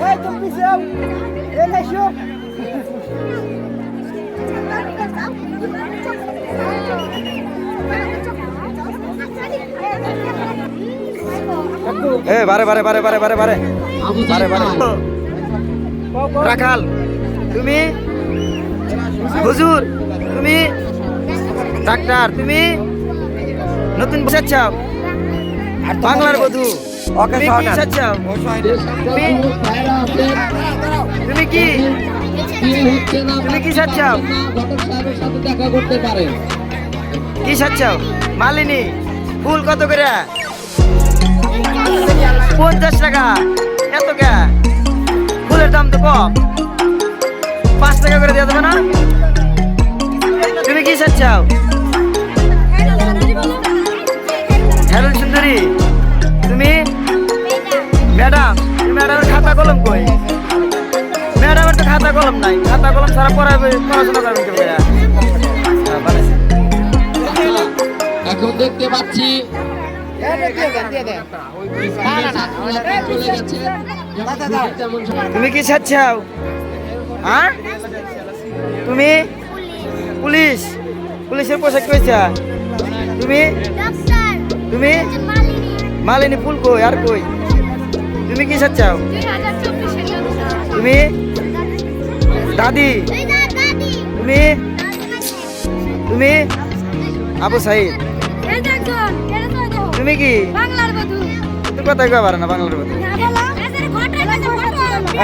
ভাই তুমি পিছে যাও এ নাইছো এ বারে বারে বারে বারে বারে বারে। বারে বারে। রাখাল তুমি? হুজুর তুমি? ডাক্তার তুমি? নতুন বসে চাও বাংলার বধু। তুমি কি চাচ্ছাও তুমি তুমি কি তুমি কি চাচ্ছাও দেখা করতে পারেন কি চাচ্ছাও মালিনী ফুল কত করে পঞ্চাশ টাকা এত কে ফুলের দাম তো কম পাঁচ টাকা করে দেওয়া যাবে না তুমি কি চাচ্ছাও হ্যালো সুন্দরী কলম কই? ম্যাডামের তো খাতা কলম নাই। খাতা কলম ছাড়া পড়াবে পড়াশোনা করবেন কেউ ভাইয়া? হ্যাঁ, এখন দেখতে পাচ্ছি। তুমি কি চাচ্ছাও হ্যাঁ? তুমি? পুলিশ। পুলিশের পোশাক কইছা? তুমি? তুমি? মালিনী। মালিনী ফুল কই? আর কই? তুমি কি চব্বিশের তুমি? দাদি? তুমি? তুমি? আবু সাইদ? তুমি কি? বধূ তুই কথাই কয় পারে না, বাংলার ঘটে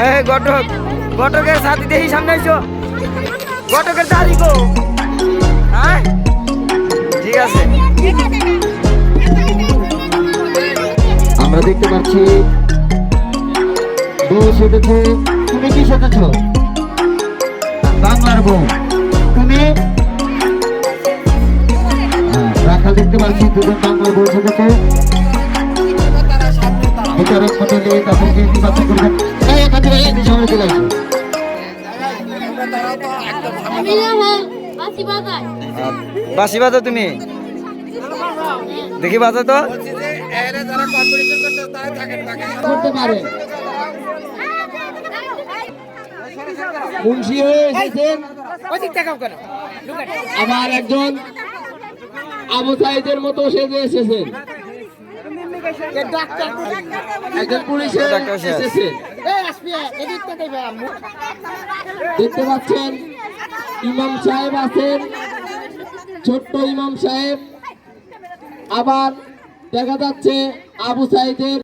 এই ঘটক ঘটকের সাথে দেখি সামনে এসো ঘটকের দাদি গো। হ্যাঁ? ঠিক আছে। আমরা দেখতে পাচ্ছি বউ তুমি কি সেজেছ? বাংলার বউ। তুমি? হ্যাঁ, রাখাল দেখতে পাচ্ছি দুজন বাংলার বউ সেজেছে। বিচারক মন্ডলী তাদেরকে নির্বাচন করবেন এই এখান থেকে এই সামনে চলে আসো। বাসি বাজো তুমি? দেখি বাজো তো। করতে পারে। এসেছেন। আবার একজন আবু সাইদের মতো সেজে এসেছেন। একজন এসেছেন দেখতে পাচ্ছেন, ইমাম সাহেব আছেন, ছোট্ট ইমাম সাহেব। আবার দেখা যাচ্ছে আবু সাইদের